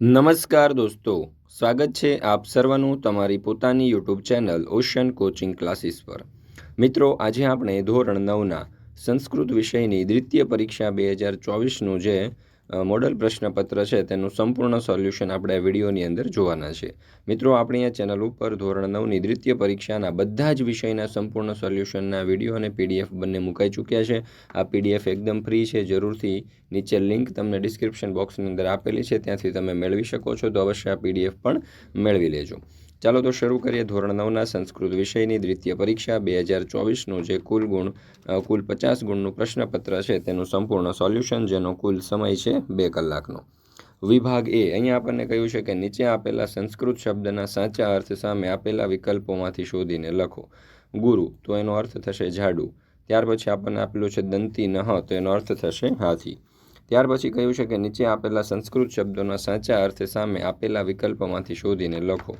નમસ્કાર દોસ્તો, સ્વાગત છે આપ સર્વનું તમારી પોતાની YouTube channel ocean coaching classes પર. મિત્રો, આજે આપણે ધોરણ નવના સંસ્કૃત વિષયની દ્વિતીય પરીક્ષા બે હજાર ચોવીસનું જે મોડલ પ્રશ્નપત્ર છે, તેનું સંપૂર્ણ સોલ્યુશન આપણે વિડીયોની અંદર જોવાના છે. મિત્રો, આપણી આ ચેનલ ઉપર ધોરણ નવની દ્વિતીય પરીક્ષાના બધા જ વિષયના સંપૂર્ણ સોલ્યુશનના વીડિયો અને પીડીએફ બંને મુકાઈ ચૂક્યા છે. આ પીડીએફ એકદમ ફ્રી છે, જરૂરથી નીચે લિંક તમને ડિસ્ક્રિપ્શન બોક્સની અંદર આપેલી છે, ત્યાંથી તમે મેળવી શકો છો, તો અવશ્ય આ પીડીએફ પણ મેળવી લેજો. ચાલો તો શરૂ કરીએ ધોરણ નવના સંસ્કૃત વિષયની દ્વિતીય પરીક્ષા. બે હજાર ચોવીસનું જે કુલ ગુણ કુલ પચાસ ગુણનું પ્રશ્નપત્ર છે તેનું સંપૂર્ણ સોલ્યુશન, જેનો કુલ સમય છે બે કલાકનો. વિભાગ એ, અહીંયા આપણને કહ્યું છે કે નીચે આપેલા સંસ્કૃત શબ્દના સાચા અર્થ સામે આપેલા વિકલ્પોમાંથી શોધીને લખો. ગુરુ, તો એનો અર્થ થશે ઝાડુ ત્યાર પછી આપણને આપેલું છે દંતી નહ, તો એનો અર્થ થશે હાથી. ત્યાર પછી કહ્યું છે કે નીચે આપેલા સંસ્કૃત શબ્દોના સાચા અર્થ સામે આપેલા વિકલ્પોમાંથી શોધીને લખો.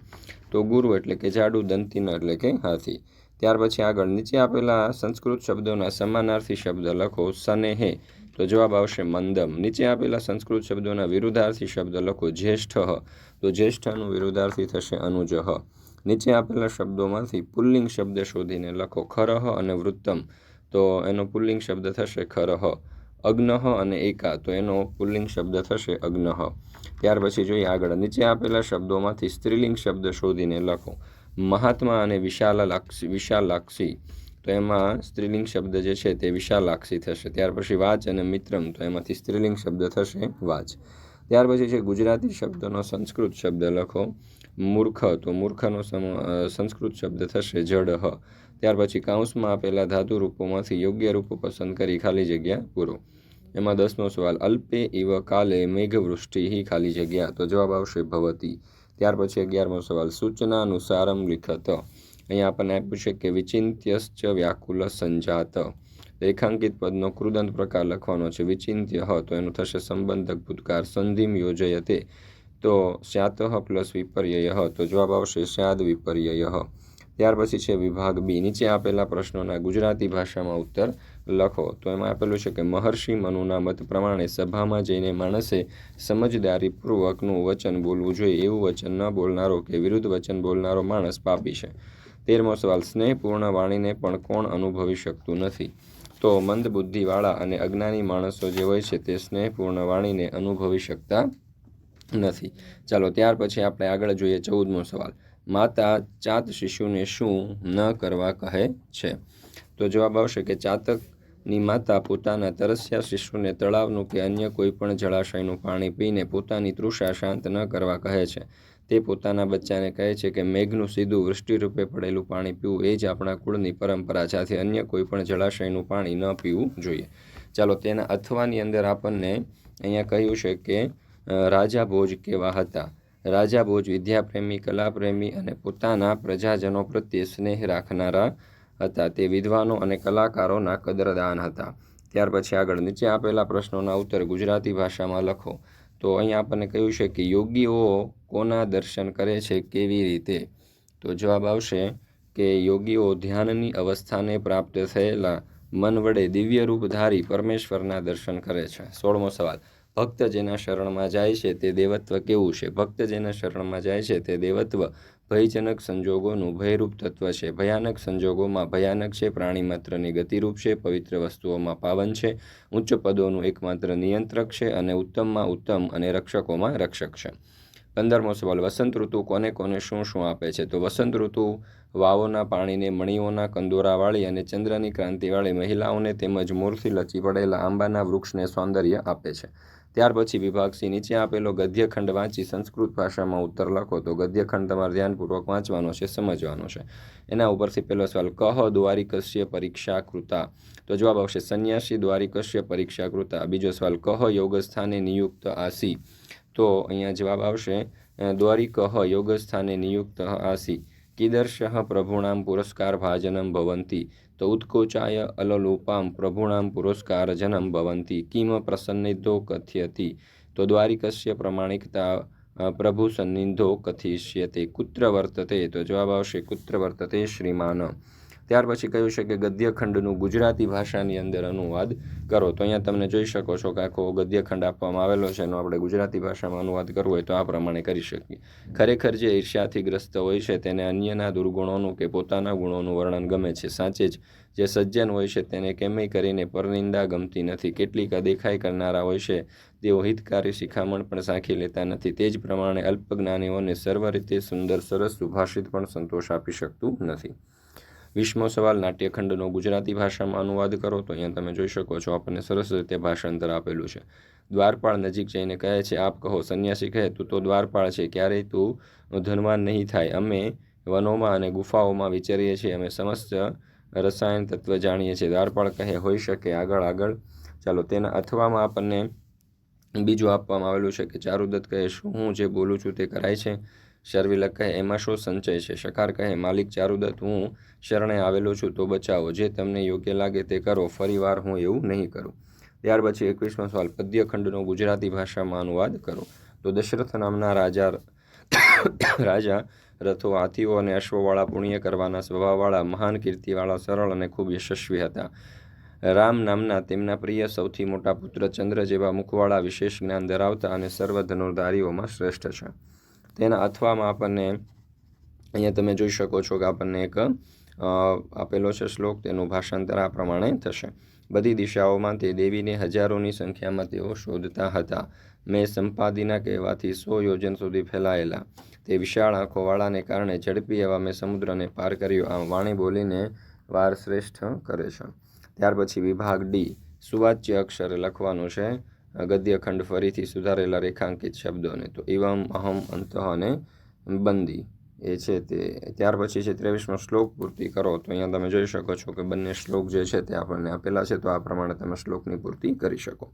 તો ગુરુ એટલે કે ઝાડુ દંતીનો એટલે કે હાથી. ત્યાર પછી આગળ નીચે આપેલા સંસ્કૃત શબ્દોના સમાનાર્થી શબ્દ લખો સનેહે તો જવાબ આવશે મંદમ. નીચે આપેલા સંસ્કૃત શબ્દોના વિરુદ્ધાર્થી શબ્દ લખો, જ્યેષ્ઠ. તો જ્યેષ્ઠનું વિરુદ્ધાર્થી થશે અનુજહ નીચે આપેલા શબ્દોમાંથી પુલ્લિંગ શબ્દ શોધીને લખો, ખરહ અને વૃત્તમ. તો એનો પુલ્લિંગ શબ્દ થશે ખરહ. અગ્નહ અને એકા. તો એનો પુલ્લિંગ શબ્દ થશે અગ્નહ ત્યાર પછી જોઈએ આગળ. નીચે આપેલા શબ્દોમાંથી સ્ત્રીલિંગ શબ્દ શોધીને લખો. મહાત્મા અને વિશાલાક્ષી વિશાલાક્ષી. તો એમાં સ્ત્રીલિંગ શબ્દ જે છે તે વિશાલાક્ષી થશે. ત્યાર પછી વાચ અને મિત્રમ. તો એમાંથી સ્ત્રીલિંગ શબ્દ થશે વાચ. ત્યાર પછી છે ગુજરાતી શબ્દનો સંસ્કૃત શબ્દ લખો. મૂર્ખ તો મૂર્ખનો સંસ્કૃત શબ્દ થશે જડહ ત્યાર પછી કાંસમાં આપેલા ધાતુ રૂપોમાંથી યોગ્ય રૂપો પસંદ કરી ખાલી જગ્યા પૂરો. એમાં દસમો સવાલ અલ્પે ઇવ કાલે મેઘવૃષ્ટિ ખાલી જગ્યા? તો જવાબ આવશે ભવતી. ત્યાર પછી અગિયારમો સવાલ સૂચના અનુસારમ લિખત. અહીંયા આપણને આપ્યું છે કે વિચિંત્યશ્ચ વ્યાકુલ સંજાત રેખાંકિત પદનો કૃદંત પ્રકાર લખવાનો છે. વિચિંત્ય હ, તો એનું થશે સંબંધક ભૂતકાર સંધિમ યોજયતે તો સ્યાતઃ પ્લસ વિપર્યય તો જવાબ આવશે સ્યાદ વિપર્યય ત્યાર પછી છે વિભાગ બી. નીચે આપેલા પ્રશ્નોના ગુજરાતી ભાષામાં ઉત્તર લખો. તો એમાં આપેલું છે કે મહર્ષિ મનુના મત પ્રમાણે સભામાં જઈને માણસે સમજદારીપૂર્વકનું વચન બોલવું જોઈએ. એવું વચન ન બોલનારો કે વિરુદ્ધ વચન બોલનારો માણસ પાપી છે. તેરમો સવાલ, સ્નેહપૂર્ણ વાણીને પણ કોણ અનુભવી શકતું નથી? તો મંદ બુદ્ધિવાળા અને અજ્ઞાની માણસો જે હોય છે તે સ્નેહપૂર્ણ વાણીને અનુભવી શકતા નથી. ચાલો, ત્યાર પછી આપણે આગળ જોઈએ ચૌદમો સવાલ. માતા ચાત શિશુને શું ન કરવા કહે છે? તો જવાબ આવશે કે ચાતકની માતા પોતાના તરસ્યા શિશુને તળાવનું કે અન્ય કોઈ પણ જળાશયનું પાણી પીને પોતાની તૃષા શાંત ન કરવા કહે છે. તે પોતાના બચ્ચાને કહે છે કે, મેઘનું સીધું વૃષ્ટિરૂપે પડેલું પાણી પીવું એ જ આપણા કુળની પરંપરા છે અન્ય કોઈ પણ જળાશયનું પાણી ન પીવું જોઈએ. ચાલો, તેના અથવાની અંદર આપણને અહીંયા કહ્યું છે કે રાજા ભોજ કેવા હતા? રાજા ભોજ વિદ્યાપ્રેમી, કલાપ્રેમી અને પોતાના પ્રજાજનો પ્રત્યે સ્નેહ રાખનારા હતા. તે વિદ્વાનો અને કલાકારોના કદરદાન હતા. ત્યાર પછી આગળ નીચે આપેલા પ્રશ્નોના ઉત્તર ગુજરાતી ભાષામાં લખો. તો અહીંયા આપણને કહ્યું છે કે યોગીઓ કોના દર્શન કરે છે, કેવી રીતે? તો જવાબ આવશે કે યોગીઓ ધ્યાનની અવસ્થાને પ્રાપ્ત થયેલા મન વડે દિવ્ય રૂપ ધારી પરમેશ્વરના દર્શન કરે છે. સોળમો સવાલ. ભક્ત જેના શરણમાં જાય છે તે દેવત્વ કેવું છે? ભક્ત જેના શરણમાં જાય છે તે દેવત્વ ભયજનક સંજોગોનું ભયરૂપ તત્વ છે. ભયાનક સંજોગોમાં ભયાનક છે, પ્રાણી માત્રની ગતિરૂપ છે, પવિત્ર વસ્તુઓમાં પાવન છે, ઉચ્ચ પદોનું એકમાત્ર નિયંત્રક છે અને ઉત્તમમાં ઉત્તમ અને રક્ષકોમાં રક્ષક છે. પંદરમો સવાલ, વસંત ઋતુ કોને કોને શું શું આપે છે? તો વસંત ઋતુ વાવોના પાણીને, મણીઓના કંદોરાવાળી અને ચંદ્રની ક્રાંતિવાળી મહિલાઓને તેમજ મૂળથી લચી પડેલા આંબાના વૃક્ષને સૌંદર્ય આપે છે. ત્યાર પછી વિભાગ નીચે આપેલો ગદ્યખંડ વાંચી સંસ્કૃત ભાષામાં ઉત્તર લખો તો ગદ્યખંડ તમારે ધ્યાનપૂર્વક વાંચવાનો છે, સમજવાનો છે. એના ઉપરથી પહેલો સવાલ કહ દ્વારિકસ્ય પરીક્ષા કૃતા તો જવાબ આવશે સંન્યાસી દ્વારિકસ્ય પરીક્ષા કૃતા બીજો સવાલ કહ યોગસ્થાને નિયુક્ત આસી? તો અહીંયા જવાબ આવશે દ્વારિકહ દ્વારિકઃ યોગસ્થાને નિયુક્ત આસી. કીદર્શ પ્રભુણામ પુરસ્કાર ભાજનમ ભવંતી તો ઉત્કોચાય અલલોપામ પ્રભુણામ પુરસ્કારજનમ ભવંતી કિમ પ્રસન્નિધો કથ્યતિ તો દ્વારિકસ્ય પ્રમાણિકતા પ્રભુ સન્નિધો કથિષ્યતે કુત્ર વર્તતે તો જવાબ આવશે કુત્ર વર્તતે શ્રીમાન ત્યાર પછી કહ્યું છે કે ગદ્યખંડનું ગુજરાતી ભાષાની અંદર અનુવાદ કરો. તો અહીંયા તમને જોઈ શકો છો કે આખો ગદ્યખંડ આપવામાં આવેલો છે. એનો આપણે ગુજરાતી ભાષામાં અનુવાદ કરવો હોય તો આ પ્રમાણે કરી શકીએ. ખરેખર જે ઈર્ષ્યાથી ગ્રસ્ત હોય છે તેને અન્યના દુર્ગુણોનું કે પોતાના ગુણોનું વર્ણન ગમે છે. સાચે જ જે સજ્જન હોય છે તેને કેમેય કરીને પરનિંદા ગમતી નથી. કેટલીક અદેખાઈ કરનારા હોય છે, તેઓ હિતકારી શિખામણ પણ સાંખી લેતા નથી. તે જ પ્રમાણે અલ્પજ્ઞાનીઓને સર્વ રીતે સુંદર, સરસ, સુભાષિત પણ સંતોષ આપી શકતું નથી. વીસમો સવાલ નાટ્યખંડનો ગુજરાતી ભાષામાં અનુવાદ કરો, તો અહીંયા તમે જોઈ શકો છો આપણને સરસ રીતે ભાષાંતર આપેલું છે. દ્વારપાળ નજીક જઈને કહે છે, આપ કહો, સંન્યાસી કહે, તું તો દ્વારપાળ છે, ક્યારેય તું ધનવાન નહીં થાય. અમે વનોમાં અને ગુફાઓમાં વિચારીએ છીએ, અમે સમસ્ત રસાયણ તત્વ જાણીએ છીએ. દ્વારપાળ કહે, હોઈ શકે, આગળ આગળ. ચાલો, તેના અથવામાં આપણને બીજું આપવામાં આવેલું છે કે ચારુદત્ત કહે, શું હું જે બોલું છું તે કરાય છે? શર્વિલક કહે એમાં શું સંચય છે? શકાર કહે, માલિક ચારુદત્ત, હું શરણે આવેલો છું, તો બચાવો. જે તમને યોગ્ય લાગે તે કરો. ફરીવાર હું એવું નહીં કરું. ત્યાર પછી એકવીસમો સવાલ, પદ્યખંડનો ગુજરાતી ભાષામાં અનુવાદ કરો. તો દશરથ નામના રાજા રાજા રથો હાથીઓ અને અશ્વવાળા પુણ્ય કરવાના સ્વભાવવાળા, મહાન કીર્તિવાળા, સરળ અને ખૂબ યશસ્વી હતા. રામ નામના તેમના પ્રિય, સૌથી મોટા પુત્ર ચંદ્ર જેવા મુખવાળા વિશેષ જ્ઞાન ધરાવતા અને સર્વ ધનુર્ધારીઓમાં શ્રેષ્ઠ છે. તેના અથવામાં આપણને અહીંયા તમે જોઈ શકો છો કે આપણને એક આપેલો છે શ્લોક, તેનું ભાષાંતર આ પ્રમાણે થશે. બધી દિશાઓમાં તે દેવીને હજારોની સંખ્યામાં તેઓ શોધતા હતા. મેં સંપાદીના કહેવાથી સો યોજન સુધી ફેલાયેલા. તે વિશાળ આંખોવાળાને કારણે ઝડપી એવા મેં સમુદ્રને પાર કર્યો. આમ વાણી બોલીને વાર શ્રેષ્ઠ કરે છે. ત્યાર પછી વિભાગ ડી, સુવાચ્ય અક્ષરે લખવાનું છે. ગદ્યખંડ ફરીથી સુધારેલા રેખાંકિત શબ્દોને. તો એવમ અહમ અંતઃ અને બંદી એ છે તે. ત્યાર પછી છે ત્રેવીસમો શ્લોક પૂર્તિ કરો. તો અહીંયા તમે જોઈ શકો છો કે બંને શ્લોક જે છે તે આપણને આપેલા છે. તો આ પ્રમાણે તમે શ્લોકની પૂર્તિ કરી શકો.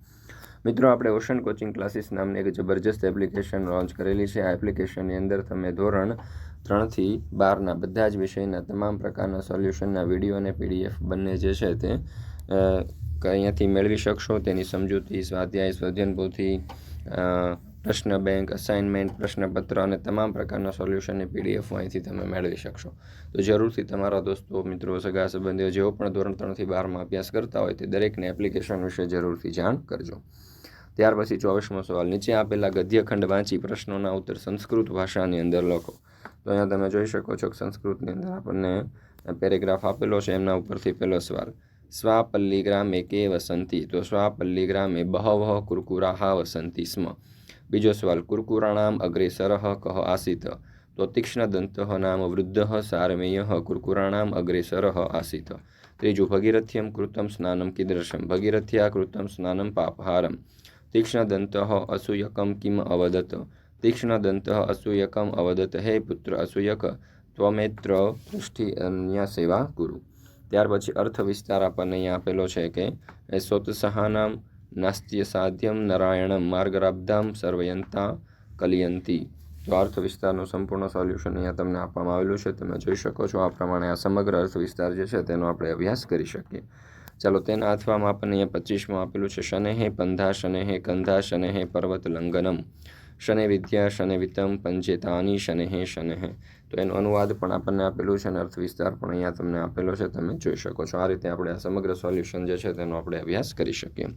મિત્રો, આપણે ઓશન કોચિંગ ક્લાસીસ નામની એક જબરજસ્ત એપ્લિકેશન લોન્ચ કરેલી છે. આ એપ્લિકેશનની અંદર તમે ધોરણ ત્રણથી બારના બધા જ વિષયના તમામ પ્રકારના સોલ્યુશનના વીડિયો અને પીડીએફ બંને જે છે તે અહીંયાથી મેળવી શકશો? તેની સમજૂતી, સ્વાધ્યાય સ્વધ્યન પ્રશ્ન બેંક અસાઇનમેન્ટ પ્રશ્નપત્ર અને તમામ પ્રકારના સોલ્યુશનની પીડીએફ અહીંથી તમે મેળવી શકશો. તો જરૂરથી તમારા દોસ્તો, મિત્રો, સગા સંબંધીઓ જેઓ પણ ધોરણ ત્રણથી બારમાં અભ્યાસ કરતા હોય તે દરેકને એપ્લિકેશન વિશે જરૂરથી જાણ કરજો. ત્યાર પછી ચોવીસમો સવાલ. નીચે આપેલા ગદ્યખંડ વાંચી પ્રશ્નોના ઉત્તર સંસ્કૃત ભાષાની અંદર લખો. તો અહીંયા તમે જોઈ શકો છો કે સંસ્કૃતની અંદર આપણને પેરેગ્રાફ આપેલો છે. એમના ઉપરથી પહેલો સવાલ. સ્વાપલ્લી ગ્રામે કે વસંતી? તો સ્વાપલ્લી ગ્રામે બહવ કુરકુરાહ વસંતી સ્મ. બીજો સવાલ કુરકુરાણામ અગ્રેસર કહ આસીત? તો તીક્ષ્ણદંત નામ વૃદ્ધ સારમેય કુરકુરાણામ અગ્રેસર આસીત. ત્રીજું, ભગીરથ્યમ કૃતમ સ્નાનમ કીદૃશમ ભગીરથ્યા કૃતમ સ્નાનમ પાપહારમ. તીક્ષ્ણદંત અસૂયકમ કિમ અવદત? તીક્ષ્ણદંત અસૂયકમ અવદત. હે પુત્ર અસૂયક, ત્વમેત્ર પૃષ્ઠિ અન્ય સેવા ગુરુ ત્યાર પછી અર્થ વિસ્તાર આપણને અહીંયા આપેલો છે કે સોત્સહાનામ નાસ્ત્ય સાધ્યમ, નારાયણમ, માર્ગરાબ્ધામ, સર્વયંતા, કલિયંતી. તો અર્થ વિસ્તારનું સંપૂર્ણ સોલ્યુશન અહીંયા તમને આપવામાં આવેલું છે, તમે જોઈ શકો છો આ પ્રમાણે આ સમગ્ર અર્થ વિસ્તાર જે છે તેનો આપણે અભ્યાસ કરી શકીએ. ચાલો તેના અથવામાં આપણને અહીંયા પચીસમાં આપેલું છે, શનેહે પંધા, શનેહે કંધા, શનેહે પર્વત લંઘનમ શને વિદ્યા, શને વિતમ, પંચેતાની શનેહ શનેહ તો એનો અનુવાદ પણ આપણને આપેલું છે અને અર્થ વિસ્તાર પણ અહીંયા તમને આપેલો છે, તમે જોઈ શકો છો. આ રીતે આપણે આ સમગ્ર સોલ્યુશન જે છે તેનો આપણે અભ્યાસ કરી શકીએ.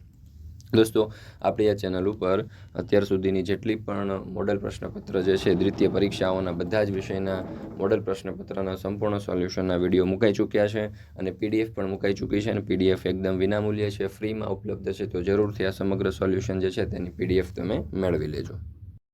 દોસ્તો, આપણી આ ચેનલ ઉપર અત્યાર સુધીની જેટલી પણ મોડલ પ્રશ્નપત્ર જે છે, દ્વિતીય પરીક્ષાઓના બધા જ વિષયના મોડલ પ્રશ્નપત્રના સંપૂર્ણ સોલ્યુશનના વીડિયો મુકાઈ ચૂક્યા છે અને પીડીએફ પણ મુકાઈ ચૂકી છે અને પીડીએફ એકદમ વિનામૂલ્ય છે, ફ્રીમાં ઉપલબ્ધ છે. તો જરૂરથી આ સમગ્ર સોલ્યુશન જે છે તેની પીડીએફ તમે મેળવી લેજો.